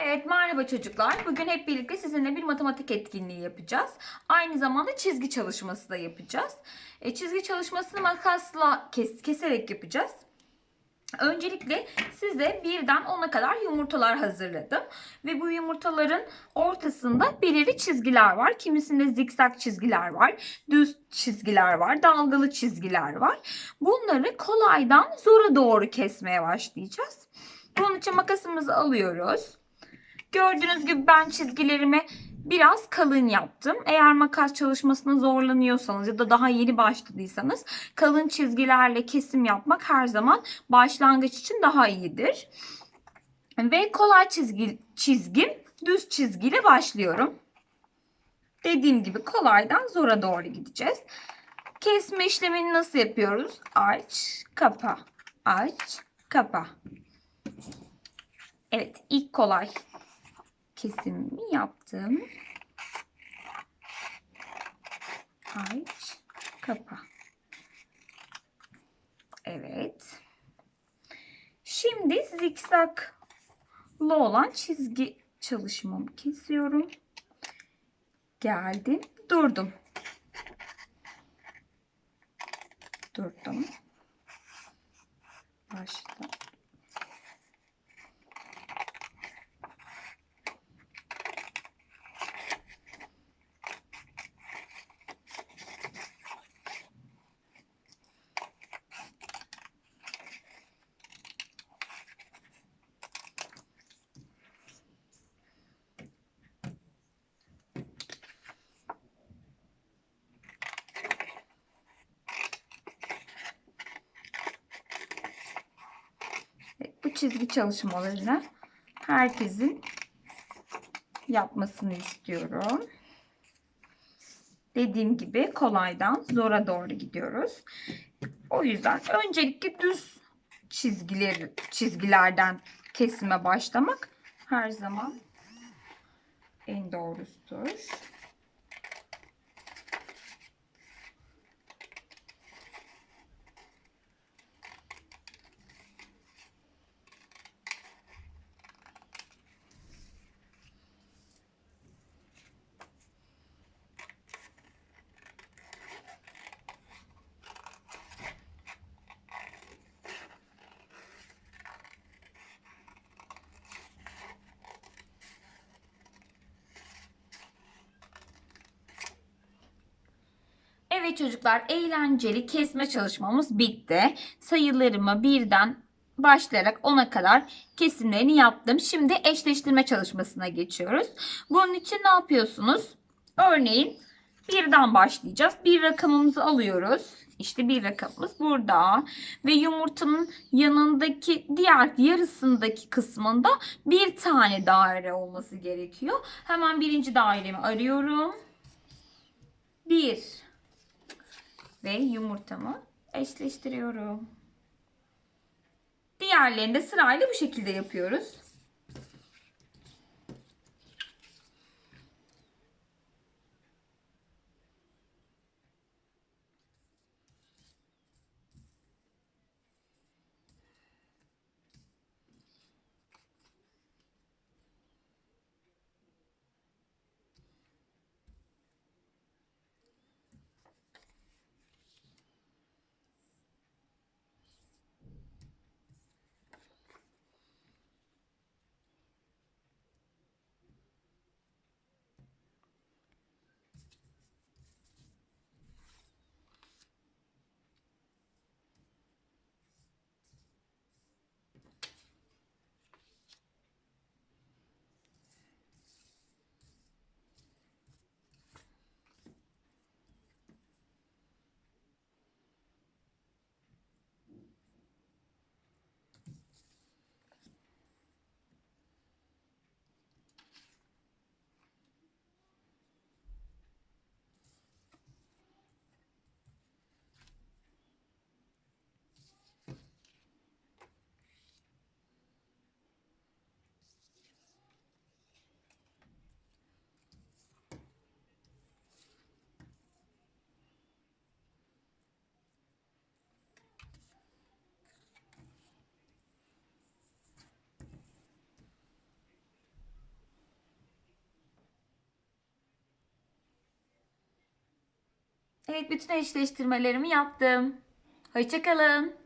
Evet merhaba çocuklar. Bugün hep birlikte sizinle bir matematik etkinliği yapacağız. Aynı zamanda çizgi çalışması da yapacağız. E, çizgi çalışmasını makasla kes, keserek yapacağız. Öncelikle size birden 10'a kadar yumurtalar hazırladım. Ve bu yumurtaların ortasında belirli çizgiler var. Kimisinde zikzak çizgiler var, düz çizgiler var, dalgalı çizgiler var. Bunları kolaydan zora doğru kesmeye başlayacağız. Bunun için makasımızı alıyoruz. Gördüğünüz gibi ben çizgilerimi biraz kalın yaptım. Eğer makas çalışmasına zorlanıyorsanız ya da daha yeni başladıysanız kalın çizgilerle kesim yapmak her zaman başlangıç için daha iyidir. Ve kolay çizgi, çizgim düz çizgiyle başlıyorum. Dediğim gibi kolaydan zora doğru gideceğiz. Kesme işlemini nasıl yapıyoruz? Aç, kapa, aç, kapa. Evet, ilk kolay kesimimi yaptım. Aç, kapa. Evet. Şimdi zikzaklı olan çizgi çalışmamı kesiyorum. Geldim, durdum. Durdum. Başla. bu çizgi çalışmalarını herkesin yapmasını istiyorum. Dediğim gibi kolaydan zora doğru gidiyoruz. O yüzden öncelikle düz çizgileri çizgilerden kesime başlamak her zaman en doğrusudur. Evet çocuklar eğlenceli kesme çalışmamız bitti. Sayılarımı birden başlayarak 10'a kadar kesimlerini yaptım. Şimdi eşleştirme çalışmasına geçiyoruz. Bunun için ne yapıyorsunuz? Örneğin birden başlayacağız. Bir rakamımızı alıyoruz. İşte bir rakamımız burada. Ve yumurtanın yanındaki diğer yarısındaki kısmında bir tane daire olması gerekiyor. Hemen birinci dairemi arıyorum. Bir ve yumurtamı eşleştiriyorum. Diğerlerini de sırayla bu şekilde yapıyoruz. Evet bütün eşleştirmelerimi yaptım. Hoşçakalın.